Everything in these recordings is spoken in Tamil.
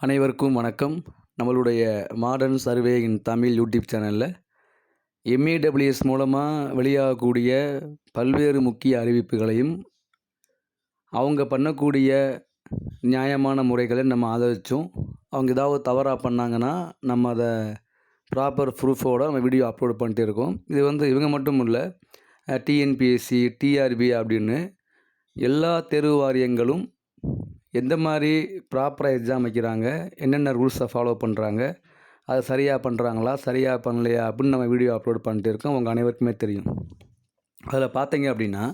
அனைவருக்கும் வணக்கம். நம்மளுடைய modern survey in Tamil YouTube சேனலில் எம்ஏடபிள்யூஎஸ் மூலமாக வெளியாகக்கூடிய பல்வேறு முக்கிய அறிவிப்புகளையும் அவங்க பண்ணக்கூடிய நியாயமான முறைகளை நம்ம ஆதரித்தோம் அவங்க ஏதாவது தவறாக பண்ணாங்கன்னா நம்ம அதை ப்ராப்பர் ப்ரூஃபோடு நம்ம வீடியோ அப்லோட் பண்ணிட்டு இருக்கோம். இது வந்து இவங்க மட்டும் இல்லை டிஎன்பிஎஸ்சி டிஆர்பி அப்படின்னு எல்லா தேர்வு வாரியங்களும் எந்த மாதிரி ப்ராப்பராக எக்ஸாம் வைக்கிறாங்க என்னென்ன ரூல்ஸை ஃபாலோ பண்ணுறாங்க அதை சரியாக பண்ணுறாங்களா சரியாக பண்ணலையா அப்படின்னு நம்ம வீடியோ அப்லோட் பண்ணிட்டு இருக்கோம். உங்கள் அனைவருக்குமே தெரியும். அதில் பார்த்தீங்க அப்படின்னா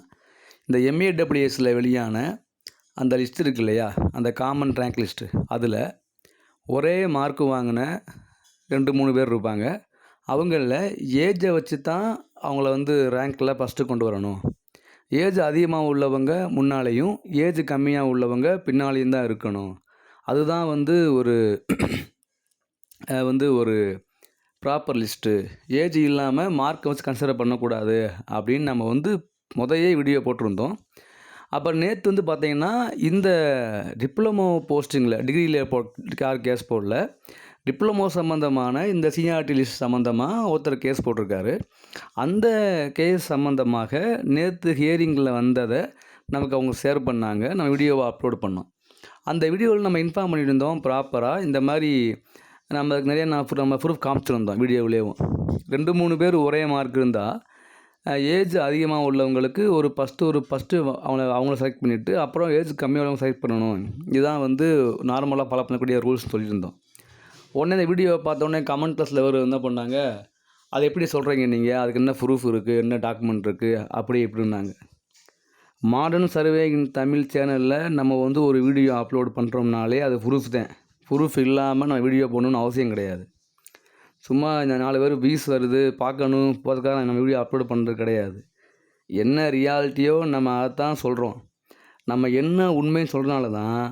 இந்த எம்ஏடபிள்யூஎஸில் வெளியான அந்த லிஸ்ட் இருக்கு இல்லையா? அந்த காமன் ரேங்க் லிஸ்ட்டு அதில் ஒரே மார்க் வாங்கின ரெண்டு மூணு பேர் இருப்பாங்க. அவங்களில் ஏஜை வச்சு தான் அவங்கள வந்து ரேங்க்கில் ஃபஸ்ட்டு கொண்டு வரணும். ஏஜ் அதிகமாக உள்ளவங்க முன்னாலேயும் ஏஜ் கம்மியாக உள்ளவங்க பின்னாலேயும் தான் இருக்கணும். அதுதான் வந்து ஒரு வந்து ஒரு ப்ராப்பர் லிஸ்ட்டு ஏஜ் இல்லாமல் மார்க்கை வச்சு கன்சிடர் பண்ணக்கூடாது அப்படின்னு நம்ம வந்து முதையே வீடியோ போட்டிருந்தோம். அப்போ நேற்று வந்து பார்த்திங்கன்னா இந்த டிப்ளமோ போஸ்டிங்கில் டிகிரியில் போ யார் கேஸ் போடல டிப்ளமோ சம்மந்தமான இந்த சிஆர்டி லிஸ்ட் சம்மந்தமாக ஒருத்தர் கேஸ் போட்டிருக்காரு. அந்த கேஸ் சம்மந்தமாக நேற்று ஹியரிங்கில் வந்ததை நமக்கு அவங்க ஷேர் பண்ணாங்க. நம்ம வீடியோவை அப்லோட் பண்ணோம். அந்த வீடியோவில் நம்ம இன்ஃபார்ம் பண்ணியிருந்தோம் ப்ராப்பராக இந்த மாதிரி நம்ம நிறைய நான் நம்ம ப்ரூஃப் காமிச்சிருந்தோம் வீடியோவிலேயும். ரெண்டு மூணு பேர் ஒரே மார்க் இருந்தால் ஏஜ் அதிகமாக உள்ளவங்களுக்கு ஒரு ஃபஸ்ட்டு ஒரு ஃபஸ்ட்டு அவங்கள அவங்கள செலக்ட் பண்ணிவிட்டு அப்புறம் ஏஜ் கம்மியாக உள்ளவங்க செலக்ட் பண்ணணும். இதுதான் வந்து நார்மலாக ஃபாலோ பண்ணக்கூடிய ரூல்ஸ் சொல்லியிருந்தோம். உடனே இந்த வீடியோவை பார்த்த உடனே கமெண்ட் ப்ளஸில் ஒரு என்ன பண்ணாங்க? அதை எப்படி சொல்கிறீங்க நீங்கள் அதுக்கு என்ன ப்ரூஃப் இருக்குது என்ன டாக்குமெண்ட் இருக்குது அப்படி இப்படின்னாங்க. மாடர்ன் சர்வே இன் தமிழ் சேனலில் நம்ம வந்து ஒரு வீடியோ அப்லோட் பண்ணுறோம்னாலே அது ப்ரூஃப் தான். ப்ரூஃப் இல்லாமல் நம்ம வீடியோ போடணும்னு அவசியம் கிடையாது. சும்மா இந்த நாலு பேர் வீஸ் வருது பார்க்கணும் போகிறதுக்காக நம்ம வீடியோ அப்லோட் பண்ணுறது கிடையாது. என்ன ரியாலிட்டியோ நம்ம அதை தான் சொல்கிறோம் நம்ம என்ன உண்மைன்னு சொல்கிறனால தான்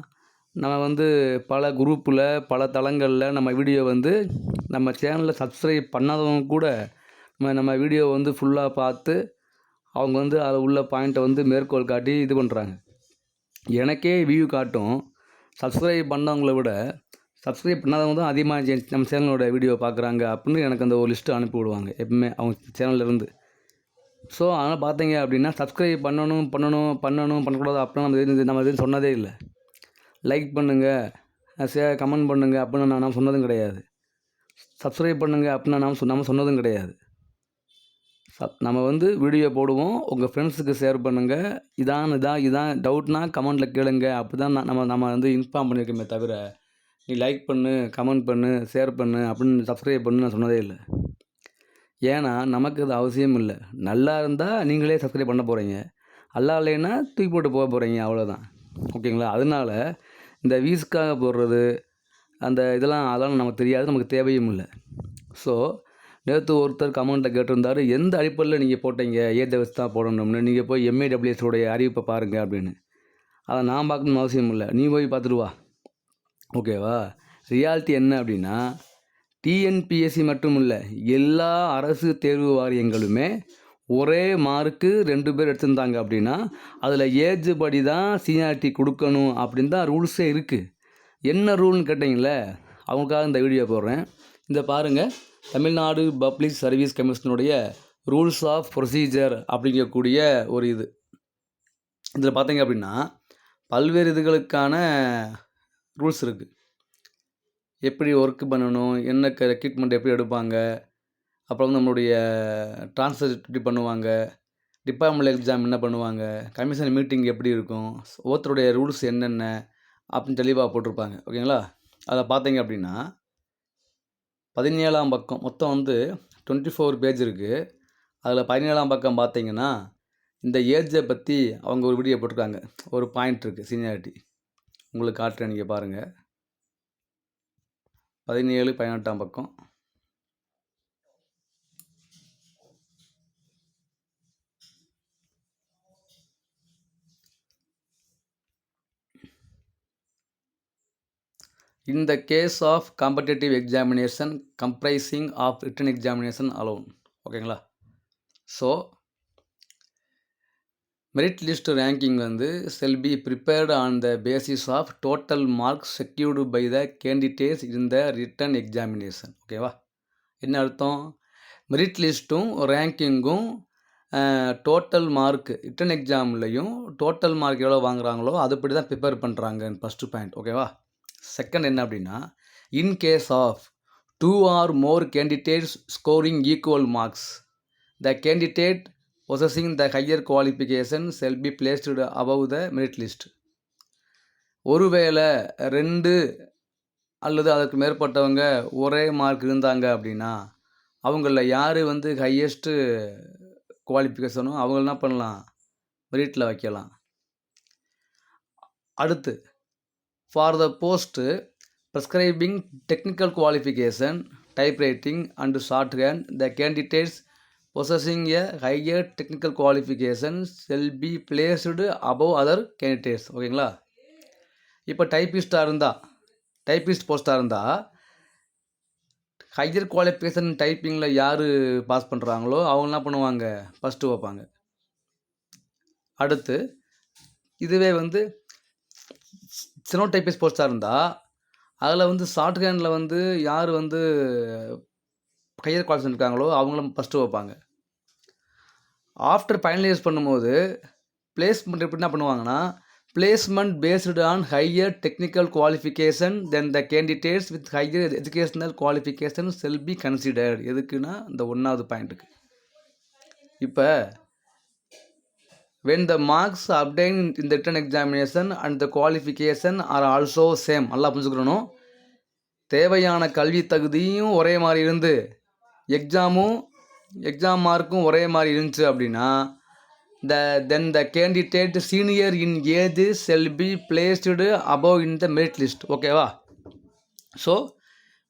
நம்ம வந்து பல குரூப்பில் பல தளங்களில் நம்ம வீடியோ வந்து நம்ம சேனலில் சப்ஸ்கிரைப் பண்ணாதவங்க கூட நம்ம நம்ம வீடியோ வந்து ஃபுல்லாக பார்த்து அவங்க வந்து அதில் உள்ள பாயிண்ட்டை வந்து மேற்கோள் காட்டி இது பண்ணுறாங்க எனக்கே வியூ காட்டும். சப்ஸ்கிரைப் பண்ணவங்கள விட சப்ஸ்கிரைப் பண்ணாதவங்க தான் அதிகமாக நம்ம சேனலோட வீடியோ பார்க்குறாங்க அப்படின்னு எனக்கு அந்த ஒரு லிஸ்ட்டு அனுப்பி விடுவாங்க எப்பவுமே அவங்க சேனல்லேருந்து ஸோ அதனால் பார்த்தீங்க அப்படின்னா சப்ஸ்கிரைப் பண்ணணும் பண்ணணும் பண்ணணும் பண்ணக்கூடாது அப்படின்னு நம்ம நம்ம எதுவும் சொன்னதே இல்லை. லைக் பண்ணுங்கள் சே கமெண்ட் பண்ணுங்கள் அப்படின்னு நான் நான் சொன்னதும் கிடையாது. சப்ஸ்கிரைப் பண்ணுங்கள் அப்படின்னு நாம் சொ- நம்ம சொன்னதும் கிடையாது. சப் நம்ம வந்து வீடியோ போடுவோம். உங்கள் ஃப்ரெண்ட்ஸுக்கு ஷேர் பண்ணுங்கள் இதான் இதான் இதான் டவுட்னா கமெண்ட்டில் கேளுங்க. அப்படி தான் நம்ம நம்ம வந்து இன்ஃபார்ம் பண்ணியிருக்கோமே தவிர நீ லைக் பண்ணு கமெண்ட் பண்ணு ஷேர் பண்ணு அப்படின்னு சப்ஸ்கிரைப் பண்ணு நான் சொன்னதே இல்லை. ஏன்னா நமக்கு அது அவசியம் இல்லை. நல்லா இருந்தால் நீங்களே சப்ஸ்கிரைப் பண்ண போகிறீங்க நல்லா இல்லைன்னா தூக்கி போட்டு போக போகிறீங்க அவ்வளோதான் ஓகேங்களா? அதனால இந்த வீஸ்க்காக போடுறது அந்த இதெல்லாம் அதெல்லாம் நமக்கு தெரியாது நமக்கு தேவையும் இல்லை. ஸோ நேற்று ஒருத்தர் கமெண்ட்டில் கேட்டிருந்தாரு எந்த அடிப்படையில் நீங்கள் போட்டீங்க? ஏஜை வச்சு தான் போடணும்னு. நீங்கள் போய் MAWS அறிவிப்பை பாருங்கள் அப்படின்னு. அதை நான் பார்க்கணும்னு அவசியம் இல்லை. நீ போய் பார்த்துட்டு வா. ஓகேவா ரியாலிட்டி என்ன அப்படின்னா டிஎன்பிஎஸ்சி மட்டும் இல்லை எல்லா அரசு தேர்வு வாரியங்களுமே ஒரே மார்க்கு ரெண்டு பேர் எடுத்திருந்தாங்க அப்படின்னா அதில் ஏஜ் படி தான் சீனியாரிட்டி கொடுக்கணும் அப்படின்னு தான் ரூல்ஸே இருக்குது என்ன ரூல்னு கேட்டிங்களே அவங்களுக்காக இந்த வீடியோ போடுறேன். இந்த பாருங்கள் தமிழ்நாடு பப்ளிக் சர்வீஸ் கமிஷனுடைய ரூல்ஸ் ஆஃப் ப்ரொசீஜர் அப்படிங்கக்கூடிய ஒரு இது. இதில் பார்த்தீங்க அப்படின்னா பல்வேறு இதுகளுக்கான ரூல்ஸ் இருக்குது எப்படி ஒர்க் பண்ணணும் என்ன ரெக்ரூட்மெண்ட் எப்படி எடுப்பாங்க அப்புறம் வந்து நம்மளுடைய ட்ரான்ஸ்ஃபர் எப்படி பண்ணுவாங்க? டிபார்ட்மெண்ட் எக்ஸாம் என்ன பண்ணுவாங்க? கமிஷன் மீட்டிங் எப்படி இருக்கும்? ஒவ்வொருத்தருடைய ரூல்ஸ் என்னென்ன? அப்படின்னு தெளிவாக போட்டிருப்பாங்க. ஓகேங்களா? அதை பார்த்தீங்க அப்படின்னா பதினேழாம் பக்கம் மொத்தம் வந்து டுவெண்ட்டி ஃபோர் பேஜ் இருக்குது அதில் பதினேழாம் பக்கம் பார்த்தீங்கன்னா இந்த ஏஜை பற்றி அவங்க ஒரு வீடியோ போட்டிருக்காங்க. ஒரு பாயிண்ட் இருக்குது சீனியாரிட்டி உங்களுக்கு காட்டுறேன் நீங்கள் பாருங்கள் பதினேழு பதினெட்டாம் பக்கம். In the case of competitive examination comprising of written examination alone ஓகேங்களா ஸோ மெரிட் லிஸ்ட் ரேங்கிங் வந்து shall be prepared on the basis of total marks secured by the candidates in the written examination ஓகேவா என்ன அர்த்தம்? மெரிட் லிஸ்ட்டும் ரேங்கிங்கும் டோட்டல் மார்க் ரிட்டன் எக்ஸாம்லையும் டோட்டல் மார்க் எவ்வளோ வாங்குறாங்களோ அதுபடி தான் ப்ரிப்பேர் பண்ணுறாங்க ஃபஸ்ட்டு பாயிண்ட் ஓகேவா செகண்ட் என்ன அப்படின்னா in case of two or more candidates scoring equal marks the candidate possessing the higher qualification shall be placed above the merit list ஒருவேளை ரெண்டு அல்லது அதற்கு மேற்பட்டவங்க ஒரே மார்க் இருந்தாங்க அப்படின்னா அவங்கள யார் வந்து ஹையஸ்ட்டு குவாலிஃபிகேஷனோ அவங்க என்ன பண்ணலாம்? மெரிட்டில் வைக்கலாம். அடுத்து for the post prescribing technical qualification typewriting and and shorthand the candidates possessing a higher technical qualification shall be placed above other candidates ஓகேங்களா இப்போ டைப்பிஸ்டாக இருந்தால் டைப்பிஸ்ட் போஸ்ட்டாக இருந்தால் ஹையர் குவாலிஃபிகேஷன் டைப்பிங்கில் யார் பாஸ் பண்ணுறாங்களோ அவங்க என்ன பண்ணுவாங்க? ஃபஸ்ட்டு வைப்பாங்க. அடுத்து இதுவே வந்து சினோ டைப்பிஸ்ட் போஸ்ட்டாக இருந்தால் அதில் வந்து ஷார்ட் ஹேண்டில் வந்து யார் வந்து ஹையர் குவாலிஃபிகேஷன் இருக்காங்களோ அவங்களும் ஃபஸ்ட்டு வைப்பாங்க. ஆஃப்டர் ஃபைனலைஸ் பண்ணும்போது பிளேஸ்மெண்ட் எப்படி என்ன பண்ணுவாங்கன்னா placement based on higher technical qualification then the candidates with higher educational qualification shall be considered. எதுக்குன்னா இந்த ஒன்றாவது பாயிண்ட்டுக்கு இப்போ வென் த மார்க்ஸ் அப்டைன் இந்த written examination and the qualification are also same நல்லா புரிஞ்சுக்கிறணும் தேவையான கல்வி தகுதியும் ஒரே மாதிரி இருந்து எக்ஸாமும் எக்ஸாம் மார்க்கும் ஒரே மாதிரி இருந்துச்சு அப்படின்னா the then the candidate senior in age shall be placed above in the merit list ஓகேவா so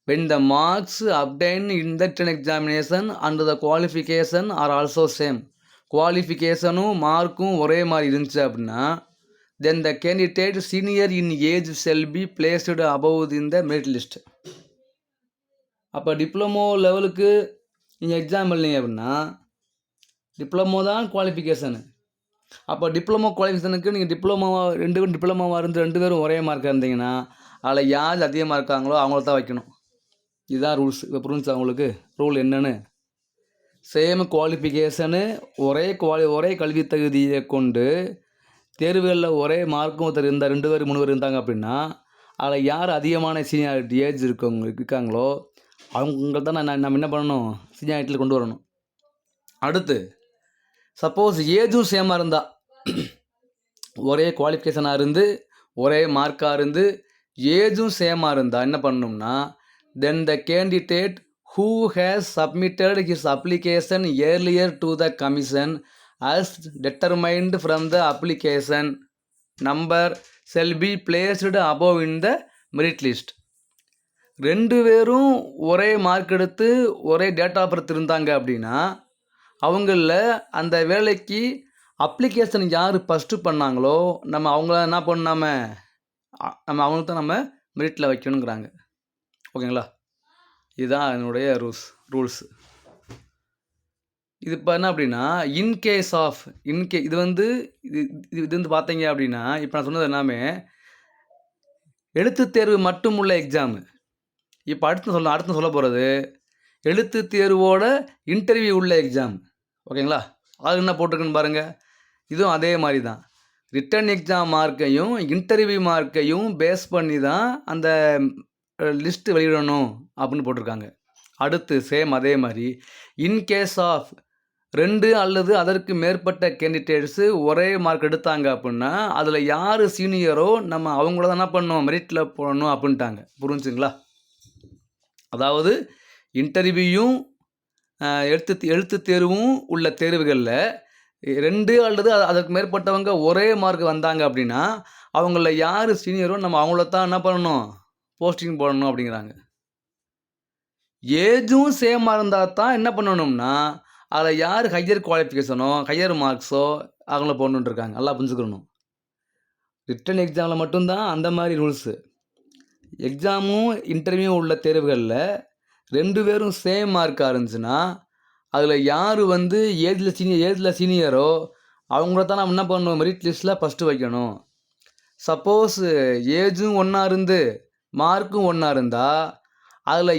when the marks obtain in the written examination and the qualification are also same குவாலிஃபிகேஷனும் மார்க்கும் ஒரே மாதிரி இருந்துச்சு அப்படின்னா then the candidate senior in age shall be placed above in the merit list அப்போ டிப்ளமோ லெவலுக்கு நீங்கள் எக்ஸாம் இல்லைங்க அப்படின்னா டிப்ளமோ தான் குவாலிஃபிகேஷனு அப்போ டிப்ளமோ குவாலிஃபிகேஷனுக்கு நீங்கள் டிப்ளமோவா ரெண்டு பேரும் டிப்ளமோவாக இருந்து ரெண்டு பேரும் ஒரே மார்க்காக இருந்தீங்கன்னா அதில் யார் அதிகமாக இருக்காங்களோ அவங்கள தான் வைக்கணும். இதுதான் ரூல்ஸ் இப்போ புரிஞ்சு அவங்களுக்கு ரூல் என்னென்னு? சேம் குவாலிஃபிகேஷனு ஒரே குவாலி ஒரே கல்வி தகுதியை கொண்டு தேர்வுகளில் ஒரே மார்க்கும் ஒருத்தர் இருந்தால் ரெண்டு பேர் மூணு பேர் இருந்தாங்க அப்படின்னா அதில் யார் அதிகமான சீனியாரிட்டி ஏஜ் இருக்கவங்க இருக்காங்களோ அவங்க தான் நான் நம்ம என்ன பண்ணணும்? சீனியாரிட்டியில் கொண்டு வரணும். அடுத்து சப்போஸ் ஏஜும் சேமாக இருந்தால் ஒரே குவாலிஃபிகேஷனாக இருந்து ஒரே மார்க்காக இருந்து ஏஜும் சேமாக இருந்தால் என்ன பண்ணணும்னா then the candidate who has submitted his application earlier to the commission as determined from the application number shall be placed above in the merit list ரெண்டு பேரும் ஒரே மார்க் எடுத்து ஒரே டேட் ஆஃப் பர்த் இருந்தாங்க அப்படின்னா அவங்களில் அந்த வேலைக்கு அப்ளிகேஷன் யார் ஃபஸ்ட்டு பண்ணாங்களோ நம்ம அவங்கள என்ன பண்ணாம நம்ம அவங்களுக்கு தான் நம்ம மெரிட்டில் வைக்கணுங்கிறாங்க. ஓகேங்களா? இதுதான் என்னுடைய ரூல்ஸ் ரூல்ஸ் இது இப்போ என்ன அப்படின்னா இன்கேஸ் ஆஃப் இன்கே இது வந்து இது இது இது வந்து பார்த்தீங்க அப்படின்னா இப்போ நான் சொன்னது எல்லாமே எழுத்து தேர்வு மட்டும் உள்ள எக்ஸாமு இப்போ அடுத்து சொல்ல அடுத்து சொல்ல போகிறது எழுத்து தேர்வோட இன்டர்வியூ உள்ள எக்ஸாம் ஓகேங்களா அது என்ன போட்டிருக்குன்னு பாருங்கள் இதுவும் அதே மாதிரி தான் ரிட்டன் எக்ஸாம் மார்க்கையும் இன்டர்வியூ மார்க்கையும் பேஸ் பண்ணி தான் அந்த லிஸ்ட்டு வெளியிடணும். அப்படின்னு போட்டிருக்காங்க. அடுத்து சேம் அதே மாதிரி இன்கேஸ் ஆஃப் ரெண்டு அல்லது அதற்கு மேற்பட்ட கேண்டிடேட்ஸு ஒரே மார்க் எடுத்தாங்க அப்படின்னா அதில் யார் சீனியரோ நம்ம அவங்கள தான் என்ன பண்ணணும் மெரிட்டில் போடணும் அப்படின்ட்டாங்க. புரிஞ்சுங்களா? அதாவது இன்டர்வியூயும் எழுத்து எழுத்து தேர்வும் உள்ள தேர்வுகளில் ரெண்டு அல்லது அதற்கு மேற்பட்டவங்க ஒரே மார்க் வந்தாங்க அப்படின்னா அவங்கள யார் சீனியரோ நம்ம அவங்கள தான் என்ன பண்ணணும்? போஸ்டிங் போடணும் அப்படிங்கிறாங்க. ஏஜும் சேமாக இருந்தால் தான் என்ன பண்ணணும்னா அதில் யார் ஹையர் குவாலிஃபிகேஷனோ ஹையர் மார்க்ஸோ அவங்கள போடணுன்ட்ருக்காங்க நல்லா புரிஞ்சுக்கணும். ரிட்டன் எக்ஸாமில் மட்டும்தான் அந்த மாதிரி ரூல்ஸு எக்ஸாமும் இன்டர்வியூ உள்ள தேர்வுகளில் ரெண்டு பேரும் சேம் மார்க்காக இருந்துச்சுன்னா அதில் யார் வந்து ஏஜில் சீனியர் ஏஜில் சீனியரோ அவங்கள தான் நம்ம என்ன பண்ணணும்? மெரிட் லிஸ்ட்டில் ஃபஸ்ட்டு வைக்கணும். சப்போஸ் ஏஜும் ஒன்றா இருந்து மார்க்கும் ஒன்றா இருந்தால் அதில்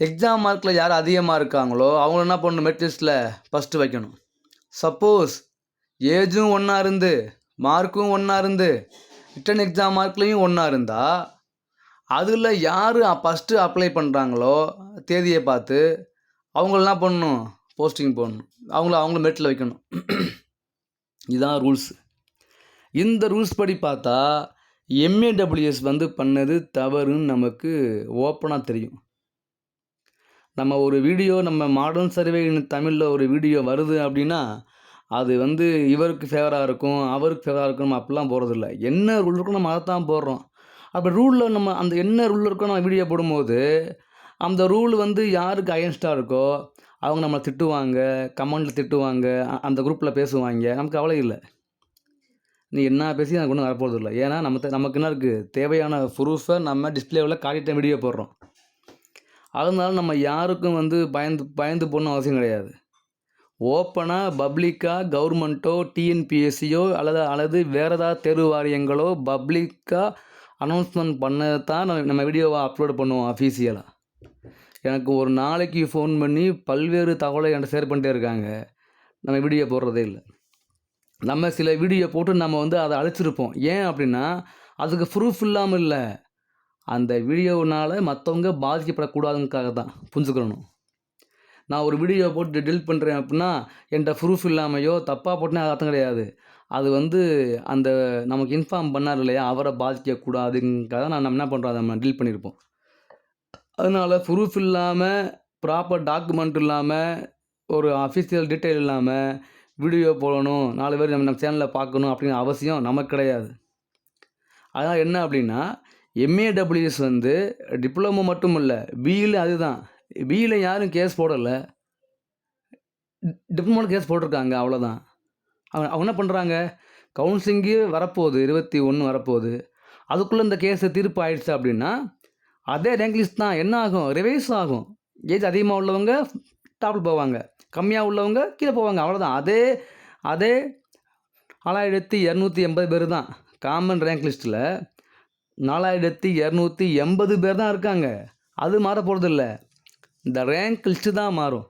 எக்ஸாம் மார்க்கில் யார் அதிகமாக இருக்காங்களோ அவங்கள என்ன பண்ணணும்? மெட்லிஸ்ட்டில் ஃபஸ்ட்டு வைக்கணும். சப்போஸ் ஏஜும் ஒன்றா இருந்து மார்க்கும் ஒன்றா இருந்து ரிட்டன் எக்ஸாம் மார்க்லேயும் ஒன்றா இருந்தால் அதில் யார் ஃபஸ்ட்டு அப்ளை பண்ணுறாங்களோ தேதியை பார்த்து அவங்கள என்ன பண்ணணும்? போஸ்டிங் போடணும். அவங்கள அவங்கள மெட்டில் வைக்கணும். இதுதான் ரூல்ஸ் இந்த ரூல்ஸ் படி பார்த்தா எம்ஏடபிள்யூஎஸ் வந்து பண்ணது தவறுன்னு நமக்கு ஓப்பனாக தெரியும். நம்ம ஒரு வீடியோ நம்ம மாடர்ன் சர்வே தமிழில் ஒரு வீடியோ வருது அப்படின்னா அது வந்து இவருக்கு ஃபேவராக இருக்கும் அவருக்கு ஃபேவராக இருக்கும் அப்படிலாம் போகிறதில்ல என்ன ரூல் இருக்கோ நம்ம அதை தான் போடுறோம் அப்போ ரூலில் நம்ம அந்த என்ன ரூல் இருக்கோ நம்ம வீடியோ போடும்போது அந்த ரூல் வந்து யாருக்கு அகேன்ஸ்டாக இருக்கோ அவங்க நம்மளை திட்டுவாங்க கமெண்டில் திட்டுவாங்க அந்த குரூப்பில் பேசுவாங்க. நமக்கு கவலை இல்லை. நீ என்ன பேசி எனக்கு ஒன்றும் வரப்போகிறது இல்லை ஏன்னா நம்ம த- நமக்கு என்ன இருக்குது தேவையான ப்ரூஃபை நம்ம டிஸ்பிளேவில் காட்டிட்ட வீடியோ போடுறோம். அதனால நம்ம யாருக்கும் வந்து பயந்து பயந்து போடணும் அவசியம் கிடையாது. ஓப்பனாக பப்ளிக்காக கவர்மெண்ட்டோ டிஎன்பிஎஸ்சியோ அல்லது அல்லது வேறு ஏதாவது தேர்வு வாரியங்களோ பப்ளிக்காக அனௌன்ஸ்மெண்ட் பண்ணதை தான் நம்ம நம்ம வீடியோவை அப்லோட் பண்ணுவோம் அஃபீஷியலாக எனக்கு ஒரு நாளைக்கு ஃபோன் பண்ணி பல்வேறு தகவலை என்கிட்ட ஷேர் பண்ணிட்டே இருக்காங்க. நம்ம வீடியோ போடுறதே இல்லை. நம்ம சில வீடியோ போட்டு நம்ம வந்து அதை அழிச்சிருப்போம். ஏன் அப்படின்னா அதுக்கு ப்ரூஃப் இல்லாமல் இல்லை. அந்த வீடியோனால் மற்றவங்க பாதிக்கப்படக்கூடாதுங்காக தான் புரிஞ்சுக்கணும். நான் ஒரு வீடியோ போட்டு டெலிட் பண்ணுறேன் அப்படின்னா என்கிட்ட ப்ரூஃப் இல்லாமையோ தப்பாக போட்டுனா அது அர்த்தம் கிடையாது. அது வந்து அந்த நமக்கு இன்ஃபார்ம் பண்ணார் இல்லையா அவரை பாதிக்கக்கூடாதுங்காக நான் நம்ம என்ன பண்ணுறோம் அதை நம்ம டீல் பண்ணியிருப்போம் அதனால் ப்ரூஃப் இல்லாமல் ப்ராப்பர் டாக்குமெண்ட் இல்லாமல் ஒரு அஃபிஷியல் டீட்டெயில் இல்லாமல் வீடியோ போடணும் நாலு பேர் நம்ம நம்ம சேனலில் பார்க்கணும் அப்படிங்கிற அவசியம் நமக்கு கிடையாது. அதான் என்ன அப்படின்னா எம்ஏடபிள்யூஎஸ் வந்து டிப்ளமோ மட்டும் இல்லை பியில் அதுதான். பியில் யாரும் கேஸ் போடலை. டிப்ளமோவில் கேஸ் போட்டிருக்காங்க அவ்வளோதான் அவங்க அவங்க என்ன பண்ணுறாங்க கவுன்சிலிங்கு வரப்போகுது இருபத்தி ஒன்று வரப்போகுது. அதுக்குள்ளே இந்த கேஸை தீர்ப்பு ஆயிடுச்சு அப்படின்னா அதே ரேங்க் லிஸ்ட் தான். என்ன ஆகும்? ரிவைஸ் ஆகும். ஏஜ் அதிகமாக உள்ளவங்க டாப்பில் போவாங்க. கம்மியாக உள்ளவங்க கீழே போவாங்க. அவ்வளோதான் அதே அதே ஆறாயிரத்தி இரநூத்தி எண்பது பேர் தான். காமன் ரேங்க் லிஸ்ட்டில் நாலாயிரத்தி இரநூத்தி எண்பது பேர் தான் இருக்காங்க. அது மாற போகிறதில்ல இந்த ரேங்க் லிஸ்ட்டு தான் மாறும்.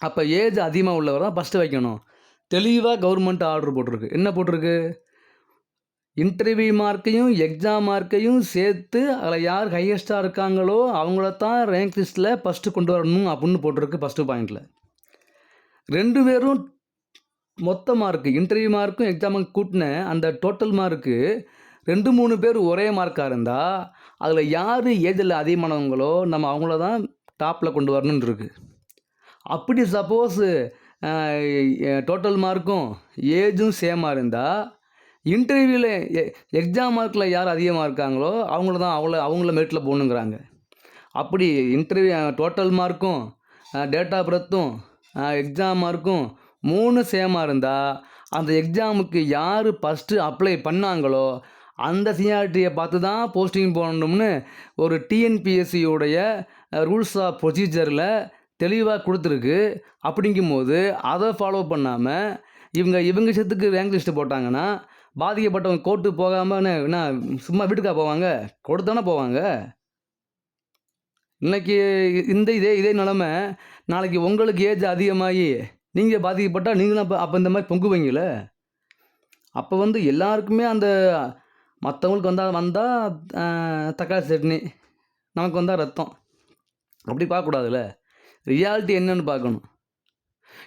அப்போ ஏஜ் அதிகமாக உள்ளவர் தான் ஃபஸ்ட்டு வைக்கணும். தெளிவாக கவர்மெண்ட் ஆர்டர் போட்டிருக்கு. என்ன போட்டிருக்கு? இன்டர்வியூ மார்க்கையும் எக்ஸாம் மார்க்கையும் சேர்த்து அதில் யார் ஹையஸ்ட்டாக இருக்காங்களோ அவங்கள தான் ரேங்க் லிஸ்ட்டில் ஃபஸ்ட்டு கொண்டு வரணும் அப்படின்னு போட்டிருக்கு ஃபஸ்ட்டு பாயிண்டில் ரெண்டு பேரும் மொத்த மார்க்கு இன்டர்வியூ மார்க்கும் எக்ஸாமுக்கு கூட்டின அந்த டோட்டல் மார்க்கு ரெண்டு மூணு பேர் ஒரே மார்க்காக இருந்தால் அதில் யார் ஏஜில் அதிகமானவங்களோ நம்ம அவங்கள தான் டாப்பில் கொண்டு வரணுன்னு இருக்கு. அப்படி சப்போஸு டோட்டல் மார்க்கும் ஏஜும் சேமாக இருந்தால் இன்டர்வியூவில் எக்ஸாம் மார்க்கில் யார் அதிகமாக இருக்காங்களோ அவங்கள தான் அவங்கள அவங்கள மெரிட்டில் போகணுங்கிறாங்க அப்படி இன்டர்வியூ டோட்டல் மார்க்கும் டேட் ஆஃப் பர்த்தும் எக்ஸாம் மார்க்கும் மூணு சேமாக இருந்தால் அந்த எக்ஸாமுக்கு யார் ஃபஸ்ட்டு அப்ளை பண்ணாங்களோ அந்த சீனியாரிட்டியை பார்த்து தான் போஸ்டிங் போடணும்னு ஒரு டிஎன்பிஎஸ்சியோடைய ரூல்ஸ் ஆஃப் ப்ரொசீஜரில் தெளிவாக கொடுத்துருக்கு. அப்படிங்கும்போது அதை ஃபாலோ பண்ணாமல் இவங்க இவங்க விஷயத்துக்கு ரேங்க் லிஸ்ட்டு போட்டாங்கன்னா பாதிக்கப்பட்டவங்க கோர்ட்டு போகாமல் என்ன சும்மா வீட்டுக்கா போவாங்க? கொடுத்தானே போவாங்க? இன்றைக்கி இந்த இதே இதே நிலமை நாளைக்கு உங்களுக்கு ஏஜ் அதிகமாகி நீங்கள் பாதிக்கப்பட்டால் நீங்களும் அப்போ அப்போ இந்த மாதிரி பொங்குவீங்களே அப்போ வந்து எல்லாருக்குமே அந்த மற்றவங்களுக்கு வந்தால் வந்தால் தக்காளி சட்னி நமக்கு வந்தால் ரத்தம். அப்படி பார்க்கக்கூடாதுல்ல. ரியாலிட்டி என்னன்னு பார்க்கணும்.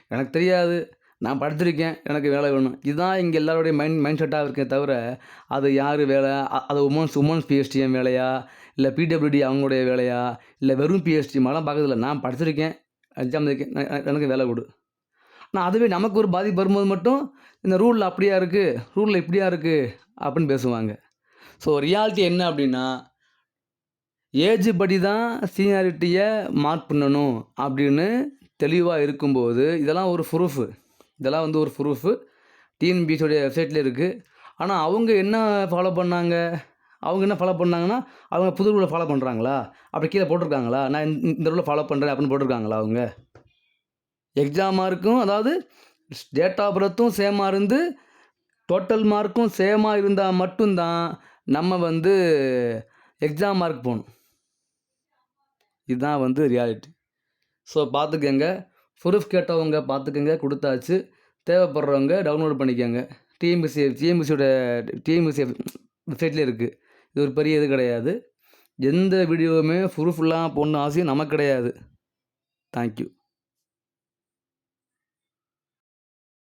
எனக்கு தெரியாது. நான் படிச்சிருக்கேன். எனக்கு வேலை வேணும். இதுதான் இங்கே எல்லாருடைய மைண்ட் மைண்ட் செட்டாக இருக்கே தவிர அது யார் வேலை? அது உமன்ஸ் உமன்ஸ் பிஎஸ்டிஎம் வேலையா? இல்லை பிடபிள்யூடி அவங்களுடைய வேலையா? இல்லை வெறும் பிஎஸ்டி மாதிரிலாம் பார்க்கறதில்ல. நான் படிச்சிருக்கேன். எக்ஸாம் எனக்கு வேலை கொடு. ஆனால் அதுவே நமக்கு ஒரு பாதிப்பு வரும்போது மட்டும் இந்த ரூலில் அப்படியா இருக்குது ரூலில் இப்படியா இருக்குது அப்படின்னு பேசுவாங்க. ஸோ ரியாலிட்டி என்ன அப்படின்னா ஏஜ் படி தான் சீனியாரிட்டியை மார்க் பண்ணணும் அப்படின்னு தெளிவாக இருக்கும்போது இதெல்லாம் ஒரு ப்ரூஃபு இதெல்லாம் வந்து ஒரு ப்ரூஃபு டிஎன்பிஎஸோடைய வெப்சைட்டில் இருக்குது ஆனால் அவங்க என்ன ஃபாலோ பண்ணாங்க? அவங்க என்ன ஃபாலோ பண்ணாங்கன்னா அவங்க புது ரூலை ஃபாலோ பண்ணுறாங்களா அப்படி கீழே போட்டிருக்காங்களா? நான் இந்த ரூலை ஃபாலோ பண்ணுறேன் அப்படின்னு போட்டிருக்காங்களா அவங்க? எக்ஸாம் மார்க்கும் அதாவது டேட் ஆஃப் பர்த்தும் சேமாக இருந்து டோட்டல் மார்க்கும் சேமாக இருந்தால் மட்டும்தான் நம்ம வந்து எக்ஸாம் மார்க் போகணும் இதுதான் வந்து ரியாலிட்டி ஸோ பார்த்துக்கங்க. ப்ரூஃப் கேட்டவங்க பார்த்துக்கங்க. கொடுத்தாச்சு. தேவைப்படுறவங்க டவுன்லோட் பண்ணிக்கோங்க. டிஎம்பிசி டிஎம்பிசியோட டிஎம்பிசி வெப்சைட்லேயே இருக்குது இது ஒரு பெரிய இது கிடையாது. எந்த வீடியோவுமே ப்ரூஃப் போடணும் அவசியம் நமக்கு கிடையாது. தேங்க்யூ